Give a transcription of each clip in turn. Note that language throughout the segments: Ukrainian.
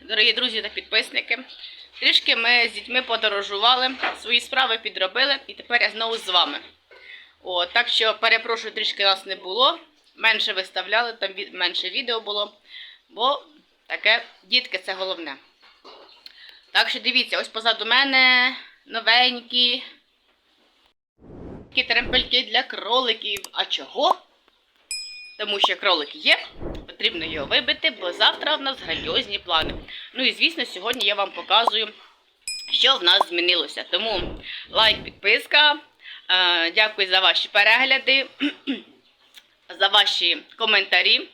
дорогі друзі та підписники. Трішки ми з дітьми подорожували, свої справи підробили, і тепер я знову з вами. О, так що перепрошую, трішки нас не було. Менше виставляли, там менше відео було. Бо таке дітки це головне. Так що дивіться, ось позаду мене новенькі такі тремпельки для кроликів. А чого? Тому що кролик є, потрібно його вибити, бо завтра в нас грандіозні плани. Ну і звісно, сьогодні я вам показую, що в нас змінилося. Тому лайк, підписка. Е, Дякую за ваші перегляди, за ваші коментарі.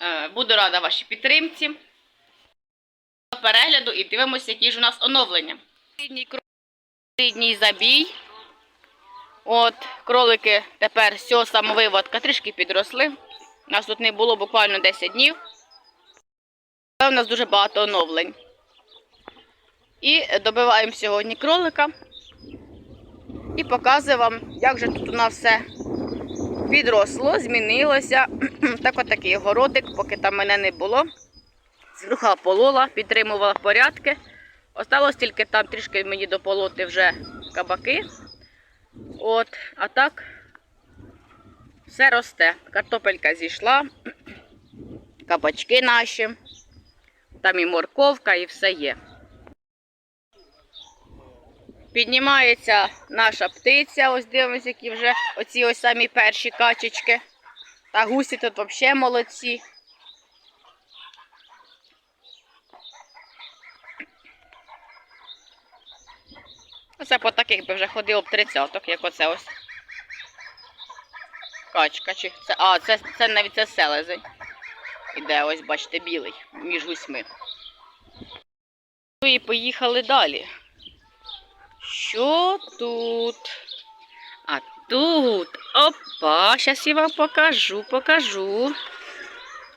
Е, Буду рада вашій підтримці. Перегляду і дивимося, які ж у нас оновлення. Рідній забій. От, кролики тепер цього самовиводка трішки підросли. Нас тут не було буквально 10 днів. Але у нас дуже багато оновлень. І добиваємо сьогодні кролика. І показую вам, як же тут у нас все відросло, змінилося. Так от такий городик, поки там мене не було. Зруха полола, підтримувала порядки. Осталось тільки там трішки мені дополоти вже кабаки. От, а так все росте. Картопелька зійшла, кабачки наші, там і морковка, і все є. Піднімається наша птиця, ось дивимося, які вже оці ось самі перші качечки. Та гусі тут взагалі молодці. Оце по таких би вже ходило б тридцяток, як оце ось. Качка. Чи... Це, а, це, це навіть це селезень. Іде, ось, бачите, білий між гусьми. Ну і поїхали далі. Що тут? А тут. Опа, зараз я вам покажу, покажу.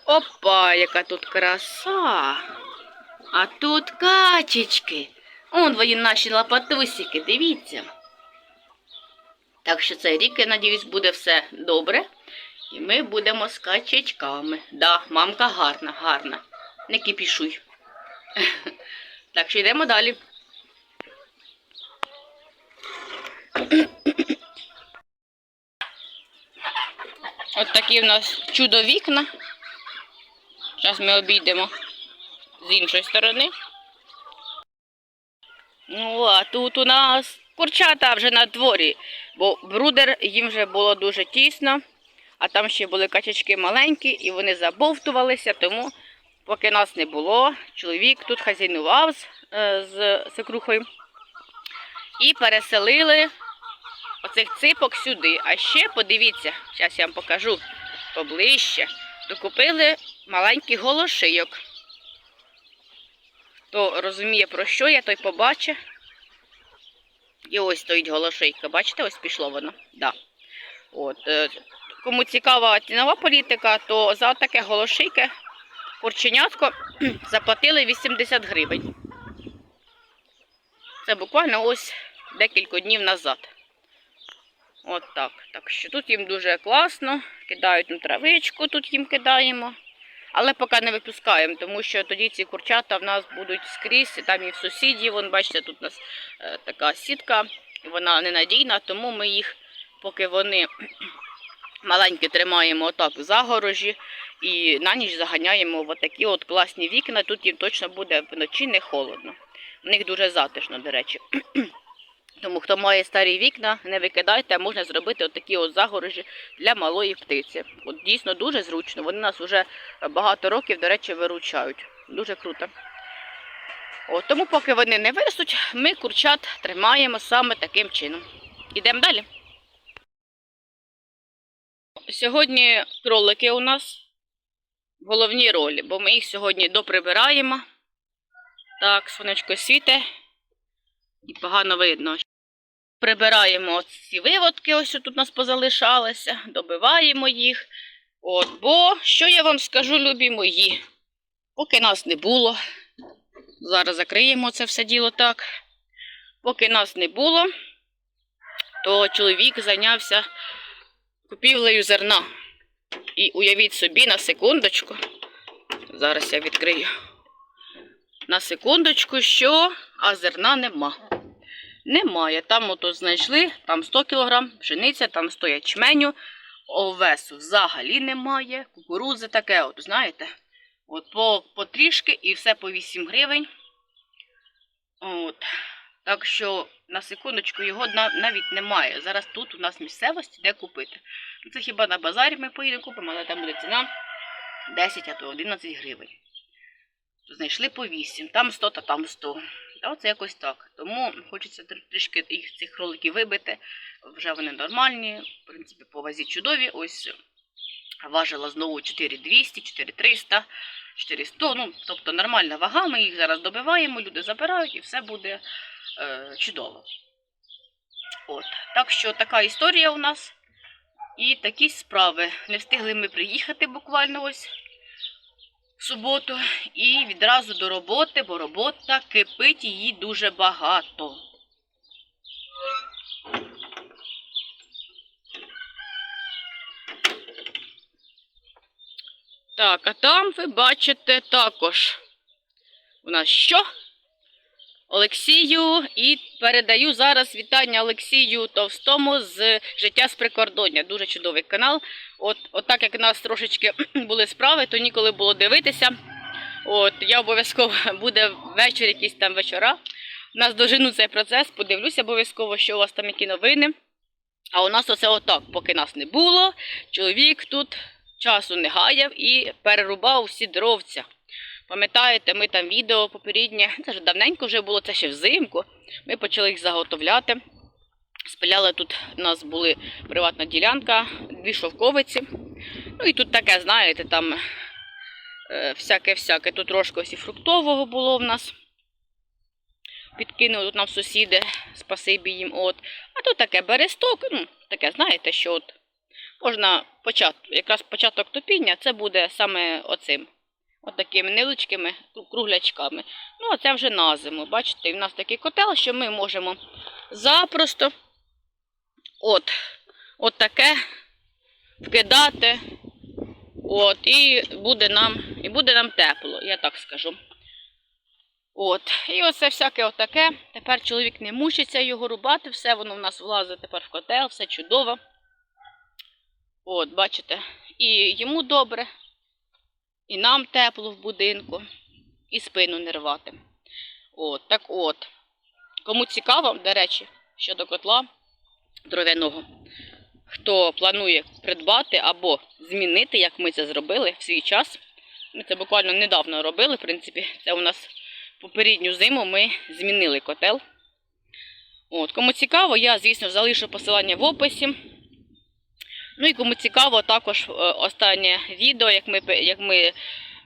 Опа, яка тут краса. А тут качечки. Он вони наші лапатусики, дивіться. Так що цей рік, я надіюсь, буде все добре. І ми будемо з качечками. Да, мамка гарна, гарна. Не кипішуй. Так що йдемо далі. От такі в нас чудо вікна. Зараз ми обійдемо з іншої сторони. Ну, а тут у нас курчата вже на дворі, бо брудер їм вже було дуже тісно, а там ще були качечки маленькі і вони забовтувалися, тому поки нас не було, чоловік тут хазяйнував з, е, з свекрухою і переселили оцих ципок сюди. А ще подивіться, зараз я вам покажу поближче, докупили маленький голошийок. Хто розуміє, про що я, той побачить. І ось стоїть голошейка. Бачите, ось пішло воно. Да. От, е, кому цікава цінова політика, то за таке голошейке курченятко заплатили 80 гривень. Це буквально ось декілька днів назад. От так. Так що тут їм дуже класно. Кидають на травичку, тут їм кидаємо. Але поки не випускаємо, тому що тоді ці курчата в нас будуть скрізь, там і в сусідів. Вон, бачите, тут у нас е, така сітка, вона ненадійна, тому ми їх, поки вони маленькі, тримаємо отак в загорожі і на ніч заганяємо в такі от класні вікна. Тут їм точно буде вночі не холодно. У них дуже затишно, до речі. Тому хто має старі вікна, не викидайте, а можна зробити отакі от загорожі для малої птиці. От дійсно дуже зручно. Вони нас вже багато років, до речі, виручають. Дуже круто. От, тому, поки вони не виростуть, ми курчат тримаємо саме таким чином. Ідемо далі. Сьогодні кролики у нас в головній ролі, бо ми їх сьогодні доприбираємо. Так, сонечко світе і погано видно. Прибираємо ці виводки, ось тут у нас позалишалися, добиваємо їх. От, бо що я вам скажу, любі мої, поки нас не було, зараз закриємо це все діло так. Поки нас не було, то чоловік зайнявся купівлею зерна. І уявіть собі на секундочку, зараз я відкрию. На секундочку, що а зерна нема. Немає. Там ото знайшли, там 100 кг пшениця, там 100 ячменю, овесу взагалі немає. Кукурудзи таке, от, знаєте. От по, по трішки і все по 8 гривень. От. Так що на секундочку його на- навіть немає. Зараз тут у нас місцевості де купити. Це хіба на базарі ми поїдемо купимо, але там буде ціна 10, а то 11 гривень. Знайшли по 8, там 100 та там 100. Та оце якось так. Тому хочеться трішки їх цих кроликів вибити. Вже вони нормальні, в принципі, по вазі чудові. Ось важила знову 4200, 4300, 400. Ну, тобто нормальна вага. Ми їх зараз добиваємо, люди забирають і все буде е, чудово. От. Так що така історія у нас. І такі справи. Не встигли ми приїхати буквально ось суботу. І відразу до роботи, бо робота кипить її дуже багато. Так, а там ви бачите також. У нас що? Олексію і передаю зараз вітання Олексію Товстому з життя з прикордоння. Дуже чудовий канал. От, от так як у нас трошечки були справи, то ніколи було дивитися. От я обов'язково буде ввечері, якісь там вечора. У Нас дожину цей процес, подивлюся обов'язково, що у вас там які новини. А у нас оце отак, поки нас не було. Чоловік тут часу не гаяв і перерубав всі дровця. Пам'ятаєте, ми там відео попереднє, це ж давненько вже було, це ще взимку. Ми почали їх заготовляти. Спиляли тут у нас були приватна ділянка, дві шовковиці. Ну і тут таке, знаєте, там всяке-всяке. Тут трошки ось і фруктового було в нас. Підкинули тут нам сусіди, спасибі їм. От. А тут таке бересток, ну, таке, знаєте, що от можна початок, якраз початок топіння, це буде саме оцим. От такими круглячками. Ну, а це вже на зиму. Бачите, в нас такий котел, що ми можемо запросто от, от таке вкидати. От, і буде нам, і буде нам тепло, я так скажу. От, і оце всяке отаке. Тепер чоловік не мучиться його рубати, все воно в нас влазить тепер в котел, все чудово. От, бачите, і йому добре, і нам тепло в будинку, і спину не рвати. От, так от. Кому цікаво, до речі, щодо котла дров'яного, хто планує придбати або змінити, як ми це зробили в свій час. Ми це буквально недавно робили, в принципі, це у нас попередню зиму ми змінили котел. От, кому цікаво, я, звісно, залишу посилання в описі. Ну і кому цікаво, також е, останнє відео, як ми, як ми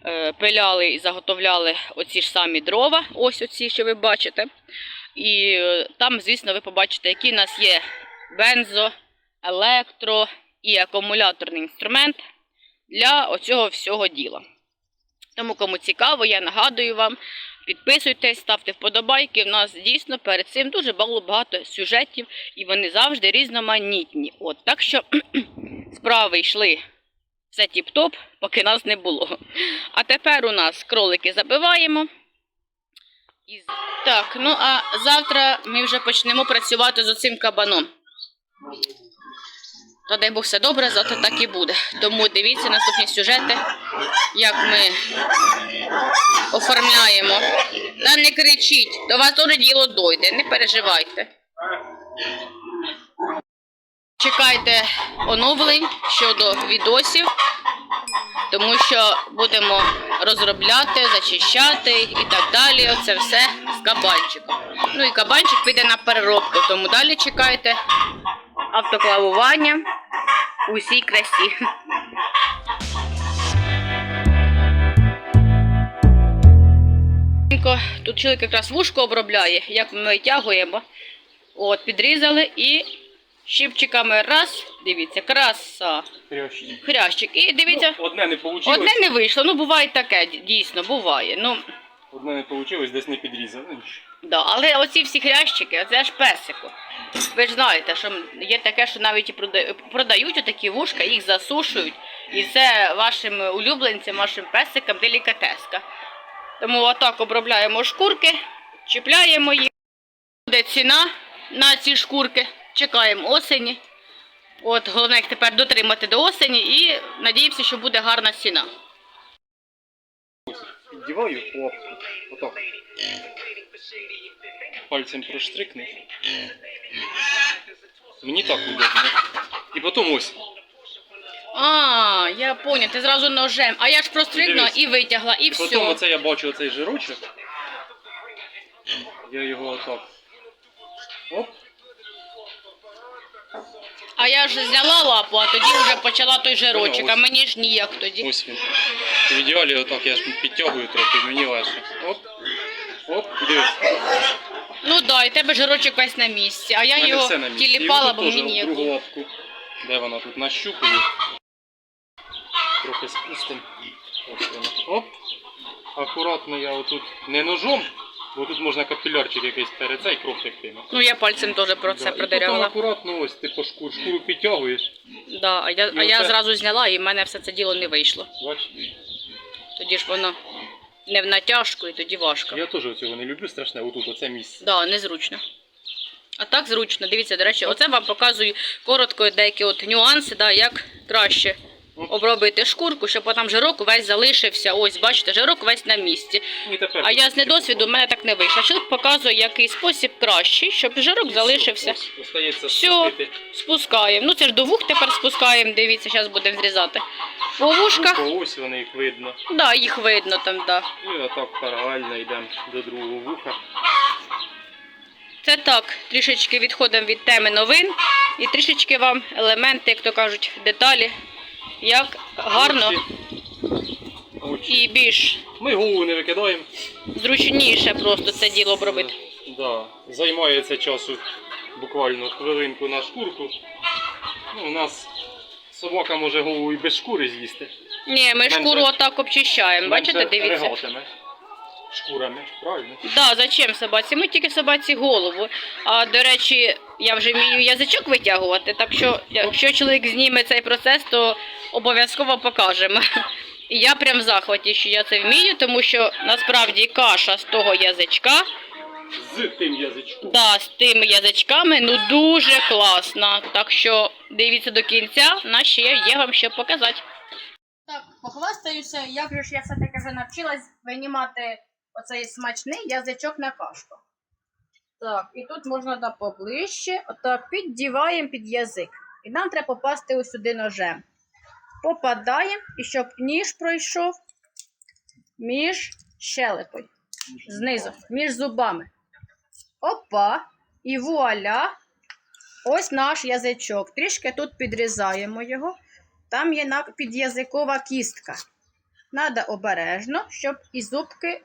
е, пиляли і заготовляли оці ж самі дрова, ось оці, що ви бачите. І е, там, звісно, ви побачите, який у нас є бензо, електро і акумуляторний інструмент для оцього всього діла. Тому, кому цікаво, я нагадую вам, підписуйтесь, ставте вподобайки. У нас дійсно перед цим дуже багато сюжетів, і вони завжди різноманітні. От, так що справи йшли все тіп-топ, поки нас не було. А тепер у нас кролики забиваємо. І... Так, ну а завтра ми вже почнемо працювати з оцим кабаном. То дай Бог все добре, завтра так і буде. Тому дивіться наступні сюжети, як ми оформляємо. Та не кричіть, до вас теж діло дойде, не переживайте. Чекайте оновлень щодо відосів, тому що будемо розробляти, зачищати і так далі. Оце все з кабанчиком. Ну і кабанчик піде на переробку, тому далі чекайте автоклавування у всій красі. Тут чоловік якраз вушко обробляє, як ми витягуємо. От, підрізали і щипчиками раз, дивіться, краса, Хрящі. хрящик. І дивіться, Ну, одне не вийшло. одне не вийшло. Ну, буває таке, дійсно, буває. Ну, Одне не вийшло, десь не підрізали. да. Але оці всі хрящики, це ж песику. Ви ж знаєте, що є таке, що навіть і прода- продають отакі вушка, їх засушують. І це вашим улюбленцям, вашим песикам делікатеска. Тому отак обробляємо шкурки, чіпляємо їх. Буде ціна на ці шкурки. Чекаємо осені. От, головне їх тепер дотримати до осені і надіємося, що буде гарна ціна. Піддіваю лапку. Отак. Пальцем проштрикнув. Мені так удобно. І потім ось. А, я поняв, ти зразу ножем. А я ж простригнула Дивись. і витягла, і І потім оце я бачу оцей жирочок. Я його отак. Оп. А я ж зняла лапу, а тоді вже почала той жирочок, а мені ж ніяк тоді. Ось він. В ідеалі отак я ж підтягую трохи, мені легше. Оп. Оп, дивись. Ну да, і тебе жирочок весь на місці, а я У мене його все на місці. тіліпала, бо мені ніяк. другу лапку. Де вона тут нащупую. Трохи спустим. Ось. Оп. Акуратно я отут не ножом, бо тут можна капілярчик якийсь перед цей кров текти. Ну я пальцем теж про Да, це і потім акуратно ось ти по шкуру, шкуру підтягуєш. Да, а я, І а я оце- зразу зняла, і в мене все це діло не вийшло. Бачиш? Тоді ж воно не в натяжку, і тоді важко. Я теж цього не люблю страшне, отут оце місце. Да, незручно. А так зручно. Дивіться, до речі, оце вам показую коротко деякі от нюанси, да, як краще обробити шкурку, щоб там жирок увесь залишився. Ось, бачите, жирок весь на місці. А я з недосвіду, в мене так не вийшло. Чоловік показує, який спосіб кращий, щоб жирок залишився. Остається Спускаємо. Ну це ж до вух тепер спускаємо. Дивіться, зараз будемо зрізати. По вушках, Вухо, ось вони їх видно. да, їх видно там, да. І отак паралельно йдемо до другого вуха. Це так, трішечки відходимо від теми новин і трішечки вам елементи, як то кажуть, деталі, як гарно і більш Ми голову не викидаємо. зручніше просто це діло обробити. Да. Займає це часу буквально хвилинку на шкурку. Ну, у нас собака може голову і без шкури з'їсти. Ні, ми Менше- шкуру отак обчищаємо. Бачите, Менше дивіться. ригатиме Шкурами, правильно? Да, зачем собаці? Ми тільки собаці голову. А до речі, я вже вмію язичок витягувати, так що якщо чоловік зніме цей процес, то обов'язково покажемо. І я прям в захваті, що я це вмію, тому що насправді каша з того язичка, З тим язичком. да, з тими язичками, ну дуже класна. Так що дивіться до кінця, на ще є вам що показати. Так, похвастаюся, як же ж я все-таки вже навчилась винімати оцей смачний язичок на кашку. Так, і тут можна да поближче. Отак піддіваємо під язик. І нам треба попасти ось сюди ножем. Попадаємо, і щоб ніж пройшов між щелепою. Знизу, між зубами. Опа! І вуаля! Ось наш язичок. Трішки тут підрізаємо його. Там є підязикова кістка. Надо обережно, щоб і зубки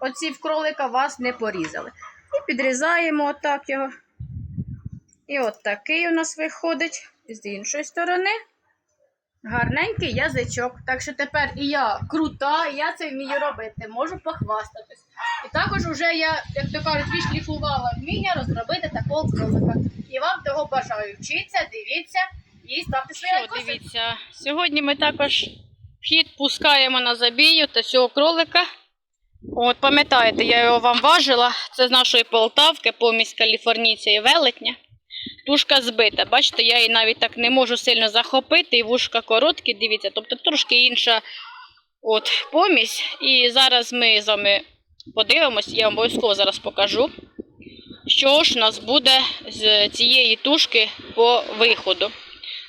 оці в кролика вас не порізали. І підрізаємо отак його. І от такий у нас виходить з іншої сторони. Гарненький язичок. Так що тепер і я крута, і я це вмію робити, можу похвастатись. І також вже я, як то кажуть, відшліфувала вміння розробити такого кролика. І вам того бажаю. Вчіться, дивіться і ставте свої лайкоси. Дивіться, сьогодні ми також вхід пускаємо на забію та цього кролика. От, пам'ятаєте, я його вам важила. Це з нашої Полтавки, помість каліфорнійця і велетня. Тушка збита. Бачите, я її навіть так не можу сильно захопити, і вушка короткі, дивіться, тобто трошки інша от, помість. І зараз ми з вами подивимось, я вам обов'язково зараз покажу, що ж у нас буде з цієї тушки по виходу.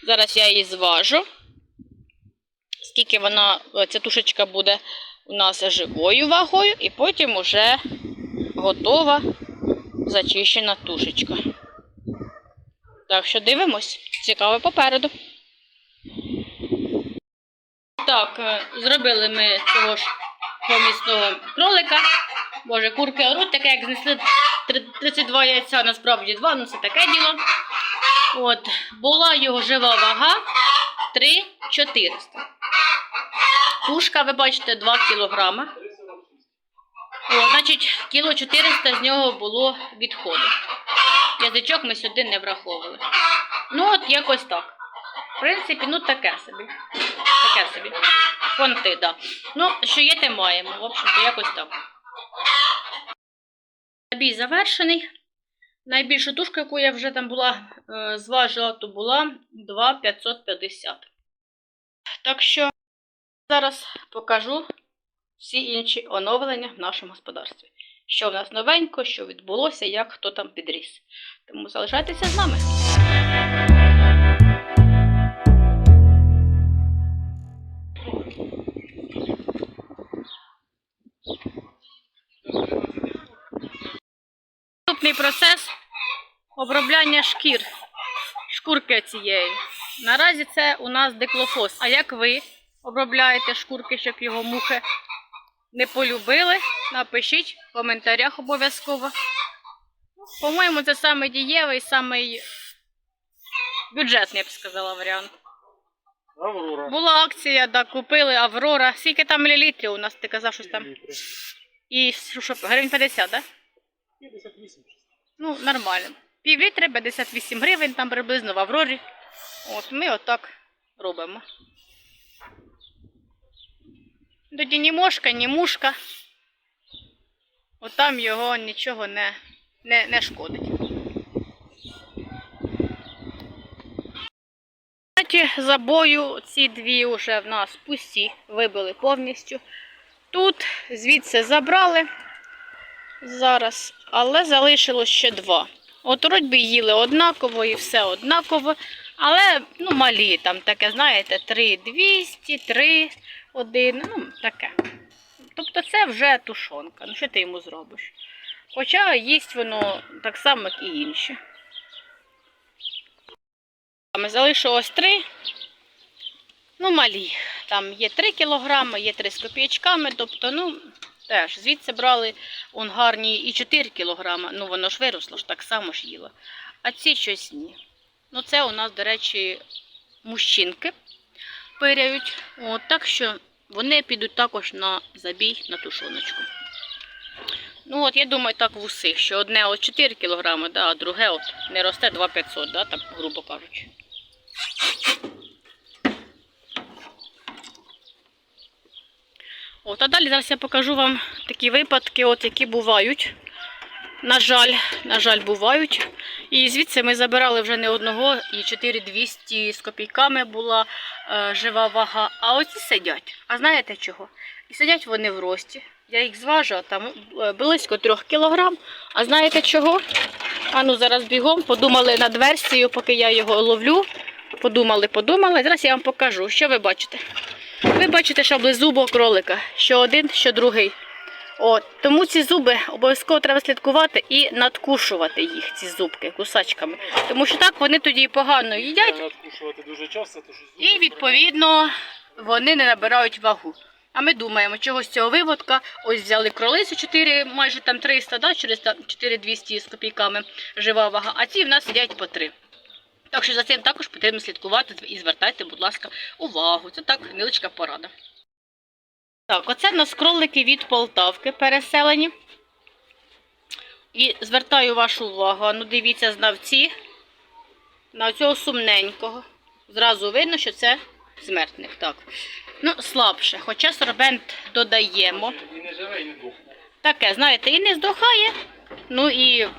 Зараз я її зважу. Скільки вона, ця тушечка буде у нас живою вагою, і потім уже готова зачищена тушечка. Так що дивимось, цікаво попереду. Так, е, зробили ми цього ж помісного кролика. Боже, курки оруть, таке як знесли 32 яйця, насправді 2, ну це таке діло. От, була його жива вага 3,400. Тушка, ви бачите, 2 кілограма. О, значить, кіло 400 з нього було відходу. Язичок ми сюди не враховували. Ну, от якось так. В принципі, ну таке собі. таке собі. Фонти, да. Ну, що є, те маємо. В общем-то, якось так. Забій завершений. Найбільшу тушку, яку я вже там була е, зважила, то була 2,550. Так що зараз покажу всі інші оновлення в нашому господарстві. Що в нас новенько, що відбулося, як хто там підріс. Тому залишайтеся з нами. Наступний процес обробляння шкір. Шкурки цієї. Наразі це у нас диклофос. А як ви обробляєте шкурки, щоб його мухи не полюбили? Напишіть в коментарях обов'язково. По-моєму, це самий дієвий, самий бюджетний, я б сказала, варіант. Аврора. Була акція, да, купили Аврора. Скільки там мілілітрів у нас? Ти казав щось там. І що, гривень 50, так? Да? 58. Ну, нормально. Пів літри 58 гривень, там приблизно в Аврорі. От ми отак робимо. Тоді ні мошка, ні мушка. От там його нічого не, не, не шкодить. Кстати, забою ці дві вже в нас пусті, вибили повністю. Тут звідси забрали зараз, але залишилось ще два. От вроді їли однаково і все однаково, але ну, малі там таке, знаєте, 3200, 3, 1, ну таке. Тобто це вже тушонка. Ну що ти йому зробиш? Хоча їсть воно так само, як і інші. Ми залишилось три. Ну, малі. Там є 3 кілограми, є 3 з копійочками, тобто, ну, теж звідси брали он гарні і 4 кілограми. Ну, воно ж виросло ж так само ж їло. А ці щось ні. Ну, це у нас, до речі, мужчинки пиряють. От, так що вони підуть також на забій на тушоночку. Ну, от я думаю, так в усіх, що одне от 4 кілограми, да, а друге от не росте 2500, да, так, грубо кажучи. От, а далі зараз я покажу вам такі випадки, от, які бувають. На жаль, на жаль, бувають. І звідси ми забирали вже не одного, і 4200 з копійками була е, жива вага. А оці сидять. А знаєте чого? І сидять вони в рості. Я їх зважу, там е, близько 3 кілограм. А знаєте чого? А ну зараз бігом подумали над версією, поки я його ловлю. Подумали, подумали. Зараз я вам покажу, що ви бачите. Ви бачите шаблезубого кролика, що один, що другий. От, тому ці зуби обов'язково треба слідкувати і надкушувати їх, ці зубки, кусачками. Тому що так вони тоді погано їдять Надкушувати дуже часто, то що і відповідно вони не набирають вагу. А ми думаємо, чого з цього виводка, ось взяли кролицю 4, майже там 300, да, через там 4200 з копійками жива вага, а ці в нас сидять по 3. Так що за цим також потрібно слідкувати і звертайте, будь ласка, увагу. Це так невеличка порада. Так, оце в нас кролики від Полтавки переселені. І звертаю вашу увагу, ну дивіться знавці на цього сумненького. Зразу видно, що це смертник. Так. Ну, слабше, хоча сорбент додаємо. І не живе, і не дохне. Таке, знаєте, і не здохає, ну і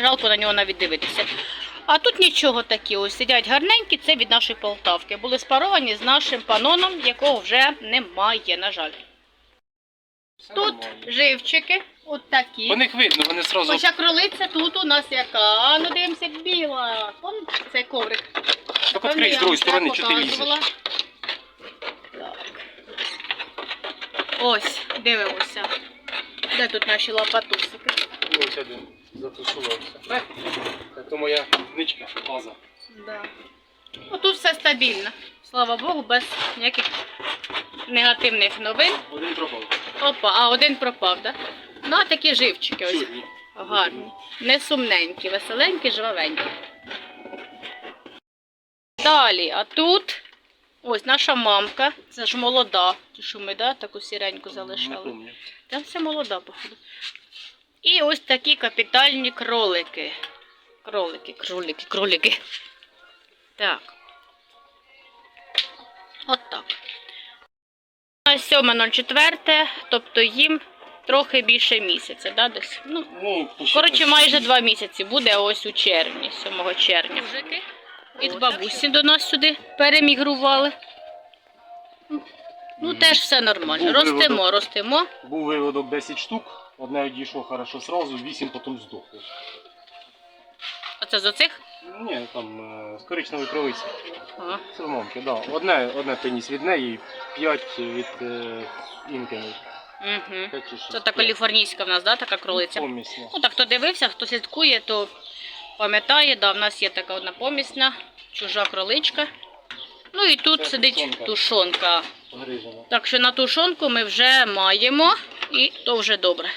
жалко на нього навіть дивитися. А тут нічого такі, ось сидять гарненькі, це від нашої Полтавки. Були спаровані з нашим паноном, якого вже немає, на жаль. Все Тут нормально. живчики, от такі. По них видно, вони сразу. Хоча кролиця тут у нас яка. А ну дивимося, як біла. Вон цей коврик. Так відкрий з другої сторони, що ти лізеш. Так. Ось, дивимося. Де тут наші лопатусики? Ось один затусувався. Це моя ничка, база. Да. Ну, тут все стабільно. Слава Богу, без ніяких негативних новин. Один пропав. Опа, а один пропав, так? Да? Ну, а такі живчики ось. Чорні. Гарні. Не сумненькі, веселенькі, жвавенькі. Далі, а тут ось наша мамка. Це ж молода. Ті, що ми, да, таку сіреньку залишали. Там все молода, походу. І ось такі капітальні кролики. Кролики, кролики, кролики. Так. От так. 27.04, тобто їм трохи більше місяця, да, десь? Ну, Ну, коротше, майже два місяці буде ось у червні, 7 червня. Від бабусі до нас сюди перемігрували. Ну, теж все нормально. Був Ростемо, ростемо. Був виводок 10 штук, одне одійшло хорошо сразу, 8 потім здохло. Оце з оцих? Ні, там е, з коричневої кровиці. Ага. Соломонки, да. Одне, одне приніс від неї, 5 від е, інкиної. Угу. П'ять чи шість. Це та каліфорнійська в нас, да, така кролиця? Помісна. Ну так, хто дивився, хто слідкує, то пам'ятає, да, в нас є така одна помісна, чужа кроличка. Ну і тут Це сидить тушонка. тушонка. Грижена. Так що на тушонку ми вже маємо, і то вже добре.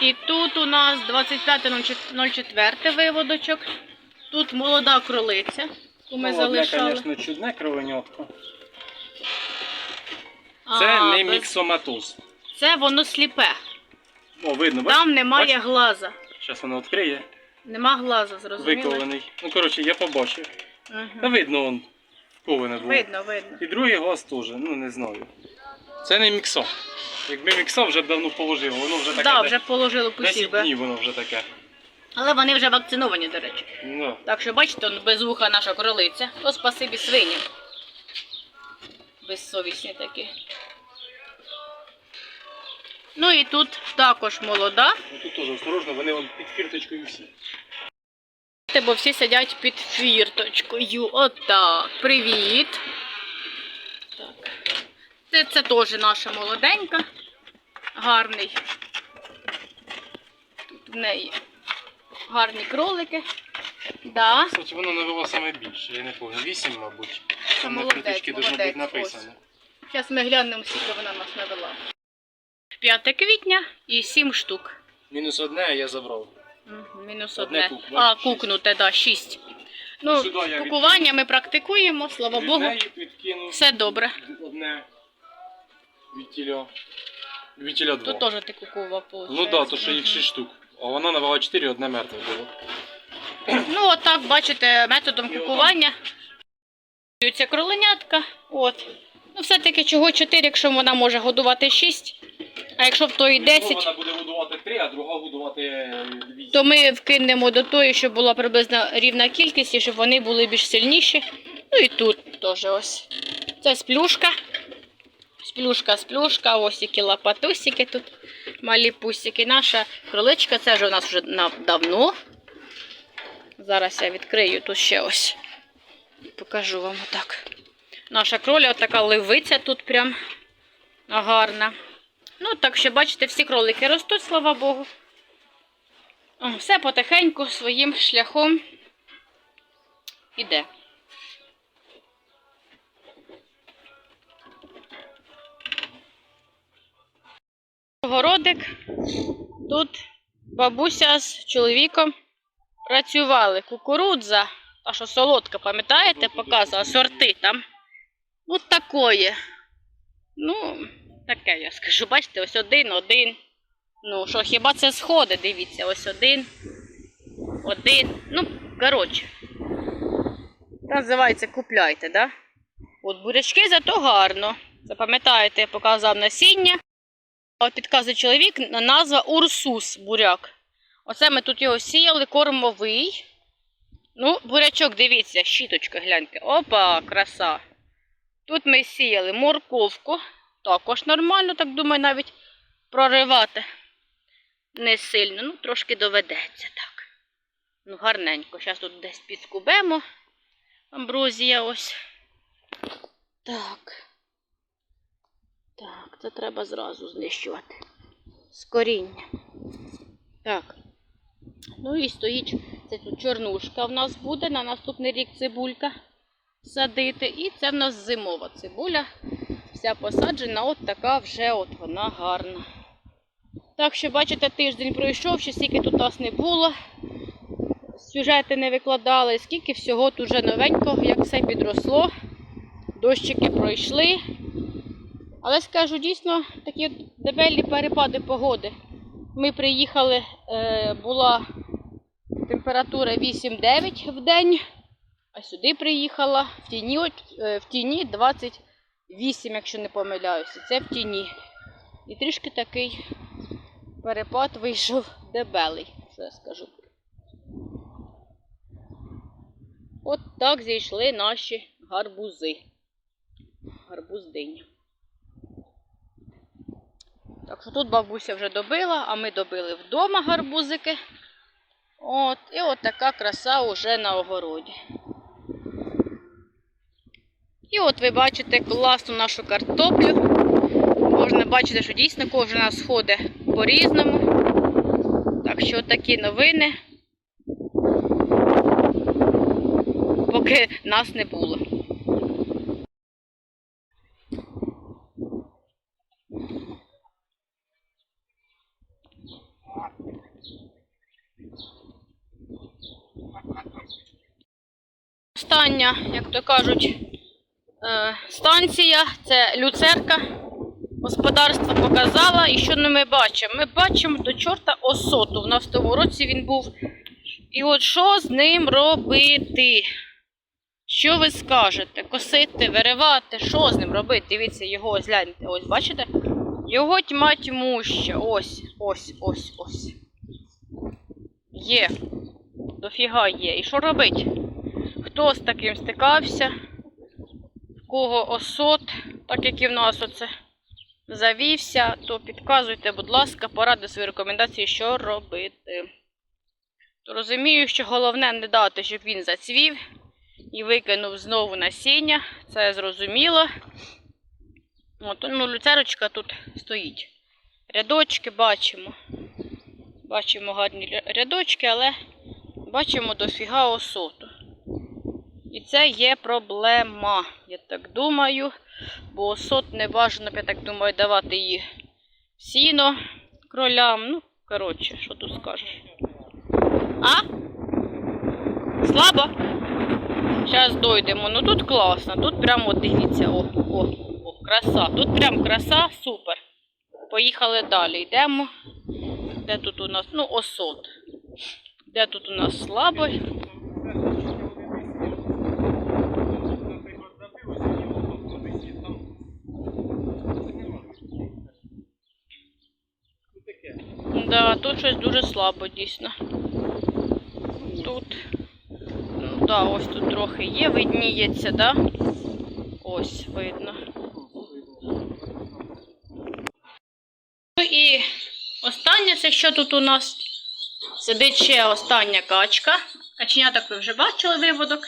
І тут у нас 25.04 виводочок. Тут молода кролиця, яку ми ну, залишали. Звісно, чудне кровенятко. А, Це не без- міксоматоз. Це воно сліпе. О, видно, бачиш? Там немає глаза. Зараз воно відкриє. Нема глаза, зрозуміло? Викований. Ну, коротше, я побачив. Та Угу. видно, он коване було. Видно, видно. І другий глаз теж, ну не знаю. Це не міксо. Якби міксо вже б давно положило, воно вже таке. Так, де- да, вже положили 10 посів днів воно вже таке. Але вони вже вакциновані, до речі. Ну, Так що, бачите, он без вуха наша кролиця, то спасибі свиням. Безсовісні такі. Ну і тут також молода, ну тут теж осторожно, вони вон під фірточкою всі. бо всі сидять під фірточкою. Отак. Привіт. Так. Це, це теж наша молоденька. Гарний. Тут в неї гарні кролики. Да. Кстати, воно навело саме більше, я не пам'ятаю. 8, мабуть. Це Там на молодець, должно молодець, бути написано. Зараз ми глянемо, скільки вона нас навела. 5 квітня і 7 штук. Мінус одне, а я забрав. Мгм, Мінус Одне одне. кук, а, кукнуте, так, да, 6. Ну, Сюди я кукування ми практикуємо, слава Від Богу. неї Все добре. одне від тіля. Від тіля два. Тут теж ти кукував, виходить. Ну так, да, то що їх 6 штук. А вона навела 4, одне мертве було. Ну, отак, бачите, методом кукування. Ця кроленятка. От. Ну, все-таки чого 4, якщо вона може годувати 6, а якщо в тої 10, Вона буде годувати 3, а друга годувати 8. то ми вкинемо до тої, щоб була приблизно рівна кількість, і щоб вони були більш сильніші. Ну і тут теж ось. Це сплюшка. Сплюшка, сплюшка, які лапатусики тут, малі пусики. Наша кроличка, це вже у нас вже давно. Зараз я відкрию тут ще ось. Покажу вам отак. Наша кроля, отака ливиця тут прям гарна. Ну, так що, бачите, всі кролики ростуть, слава Богу. Все потихеньку своїм шляхом іде. Городик. Тут бабуся з чоловіком працювали. Кукурудза, та що солодка, пам'ятаєте, показувала сорти там. От такої. Ну, таке я скажу. Бачите, ось один, один. Ну, що, хіба це сходи, дивіться, ось один, один. Ну, коротше. Називається купляйте, да? От бурячки зато гарно. Запам'ятаєте, я показав насіння. Підказує чоловік, назва Урсус буряк. Оце ми тут його сіяли, кормовий. Ну, бурячок, дивіться, щіточка, гляньте. Опа, краса. Тут ми сіяли морковку. Також нормально, так думаю, навіть проривати не сильно. Ну, трошки доведеться так. Ну, гарненько. Зараз тут десь підскубемо. Амброзія ось. Так. Так, це треба зразу знищувати. З коріння. Так. Ну і стоїть, це тут чорнушка в нас буде, на наступний рік цибулька садити. І це в нас зимова цибуля. Вся посаджена, от така вже от вона гарна. Так що, бачите, тиждень пройшов, ще стільки тут нас не було. Сюжети не викладали, скільки всього тут вже новенького, як все підросло. Дощики пройшли. Але скажу дійсно, такі от дебельні перепади погоди. Ми приїхали, е, була температура 8-9 в день, а сюди приїхала в тіні, е, в тіні 20 8, якщо не помиляюся. Це в тіні. І трішки такий перепад вийшов дебелий, що я скажу. От так зійшли наші гарбузи. Гарбуздиня. Так що тут бабуся вже добила, а ми добили вдома гарбузики. От, і от така краса уже на огороді. І от ви бачите класну нашу картоплю. Можна бачити, що дійсно кожен нас сходить по-різному. Так що такі новини. Поки нас не було. Остання, як то кажуть, е, станція це люцерка. Господарство показало, і що ми бачимо? Ми бачимо до чорта осоту. В нас в тому році він був. І от що з ним робити? Що ви скажете? Косити, виривати, що з ним робити? Дивіться, його ось ось бачите? Його тьма тьмуща. Ось, ось, ось, ось. Є. Дофіга є. І що робить? Хто з таким стикався? В кого осот, так як і в нас оце завівся, то підказуйте, будь ласка, поради свої рекомендації, що робити. То розумію, що головне не дати, щоб він зацвів і викинув знову насіння. Це зрозуміло. От, ну, люцерочка тут стоїть. Рядочки бачимо. Бачимо гарні рядочки, але бачимо дофіга осоту. І це є проблема, я так думаю. Бо осот не бажано, я так думаю, давати її сіно кролям. Ну, коротше, що тут скажеш? А? Слабо? Зараз дойдемо. Ну тут класно. Тут прямо дивіться. О, о, о, краса. Тут прям краса, супер. Поїхали далі. Йдемо. Де тут у нас? Ну, осот. Де тут у нас слабо? Да, тут щось дуже слабо, дійсно. Тут. Ну, да, ось тут трохи є, видніється, да? Ось видно. Ну і останнє, це що тут у нас? Сидить ще остання качка. Каченяток ви вже бачили виводок.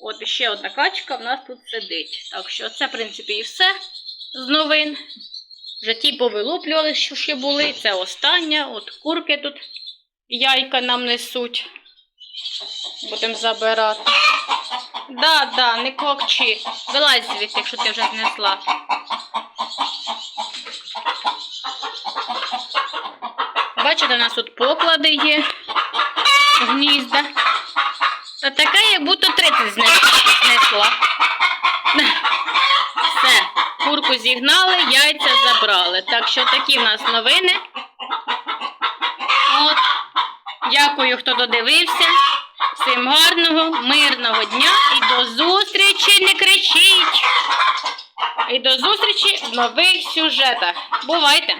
От ще одна качка в нас тут сидить. Так що це, в принципі, і все з новин. Вже ті повилуплювали, що ще були. Це остання. От курки тут яйка нам несуть. Будемо забирати. Да, да, не кокчи. Вилазь звідти, якщо ти вже знесла. Бачите, у нас тут поклади є. Гнізда. Та таке, як будто 30 знес- знесла. Курку зігнали, яйця забрали. Так що такі в нас новини. От. Дякую, хто додивився. Всім гарного, мирного дня і до зустрічі, не кричіть. І до зустрічі в нових сюжетах. Бувайте!